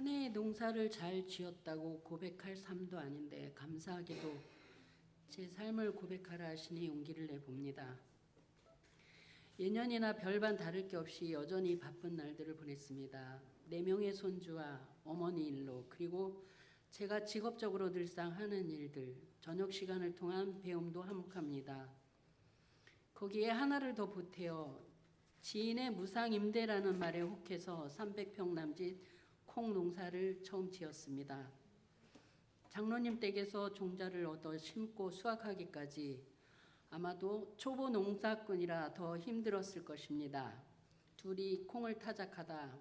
한 해의 농사를 잘 지었다고 고백할 삶도 아닌데 감사하게도 제 삶을 고백하라 하시니 용기를 내봅니다. 예년이나 별반 다를 게 없이 여전히 바쁜 날들을 보냈습니다. 네 명의 손주와 어머니 일로 그리고 제가 직업적으로 늘상 하는 일들, 저녁 시간을 통한 배움도 한몫합니다. 거기에 하나를 더 보태어 지인의 무상 임대라는 말에 혹해서 300평 남짓 콩 농사를 처음 지었습니다. 장로님 댁에서 종자를 얻어 심고 수확하기까지 아마도 초보 농사꾼이라 더 힘들었을 것입니다. 둘이 콩을 타작하다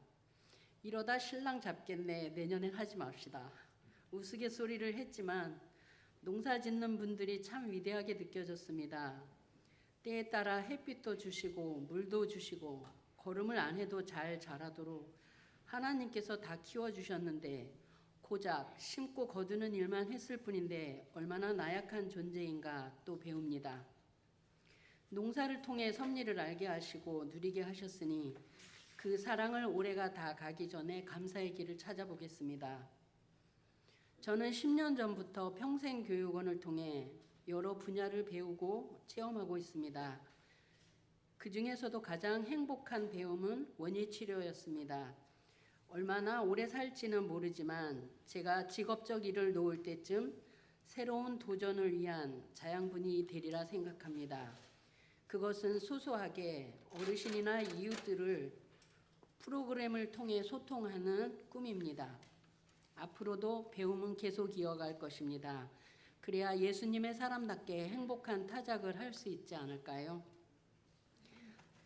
이러다 신랑 잡겠네 내년엔 하지 맙시다. 우스갯소리를 했지만 농사 짓는 분들이 참 위대하게 느껴졌습니다. 때에 따라 햇빛도 주시고 물도 주시고 걸음을 안 해도 잘 자라도록 하나님께서 다 키워주셨는데 고작 심고 거두는 일만 했을 뿐인데 얼마나 나약한 존재인가 또 배웁니다. 농사를 통해 섭리를 알게 하시고 누리게 하셨으니 그 사랑을 올해가 다 가기 전에 감사의 길을 찾아보겠습니다. 저는 10년 전부터 평생교육원을 통해 여러 분야를 배우고 체험하고 있습니다. 그 중에서도 가장 행복한 배움은 원예 치료였습니다. 얼마나 오래 살지는 모르지만 제가 직업적 일을 놓을 때쯤 새로운 도전을 위한 자양분이 되리라 생각합니다. 그것은 소소하게 어르신이나 이웃들을 프로그램을 통해 소통하는 꿈입니다. 앞으로도 배움은 계속 이어갈 것입니다. 그래야 예수님의 사람답게 행복한 타작을 할 수 있지 않을까요?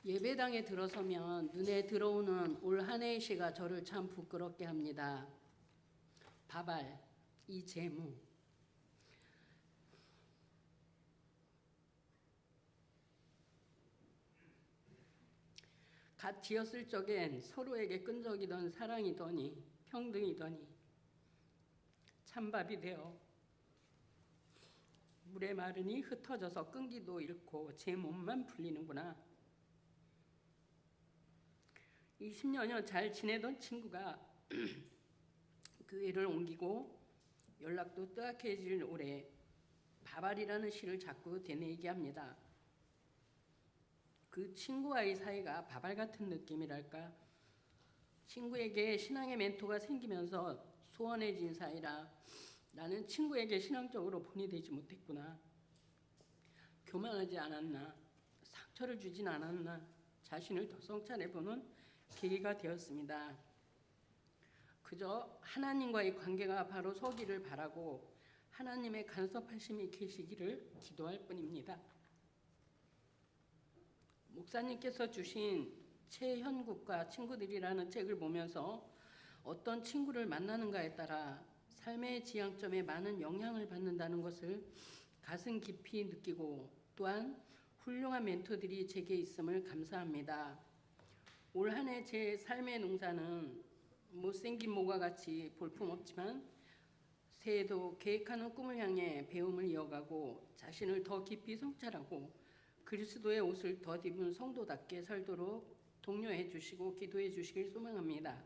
예배당에 들어서면 눈에 들어오는 올 한 해의 시가 저를 참 부끄럽게 합니다. 바발, 이 재무. 갓 지었을 적엔 서로에게 끈적이던 사랑이더니 평등이더니 찬밥이 되어 물에 마르니 흩어져서 끈기도 잃고 제 몸만 풀리는구나. 20년여 잘 지내던 친구가 교회를 옮기고 연락도 뜨악해질 올해 바발이라는 시를 자꾸 되뇌이게 합니다. 그 친구와의 사이가 바발 같은 느낌이랄까. 친구에게 신앙의 멘토가 생기면서 소원해진 사이라 나는 친구에게 신앙적으로 본이 되지 못했구나. 교만하지 않았나. 상처를 주진 않았나. 자신을 더 성찰해보는 계기가 되었습니다. 그저 하나님과의 관계가 바로 서기를 바라고 하나님의 간섭하심이 계시기를 기도할 뿐입니다. 목사님께서 주신 최현국과 친구들이라는 책을 보면서 어떤 친구를 만나는가에 따라 삶의 지향점에 많은 영향을 받는다는 것을 가슴 깊이 느끼고 또한 훌륭한 멘토들이 제게 있음을 감사합니다. 올 한 해 제 삶의 농사는 못생긴 모과 같이 볼품없지만 새해도 계획하는 꿈을 향해 배움을 이어가고 자신을 더 깊이 성찰하고 그리스도의 옷을 더 입은 성도답게 살도록 독려해 주시고 기도해 주시길 소망합니다.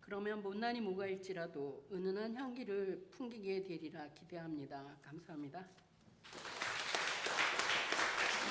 그러면 못난이 뭐가 일지라도 은은한 향기를 풍기게 되리라 기대합니다. 감사합니다.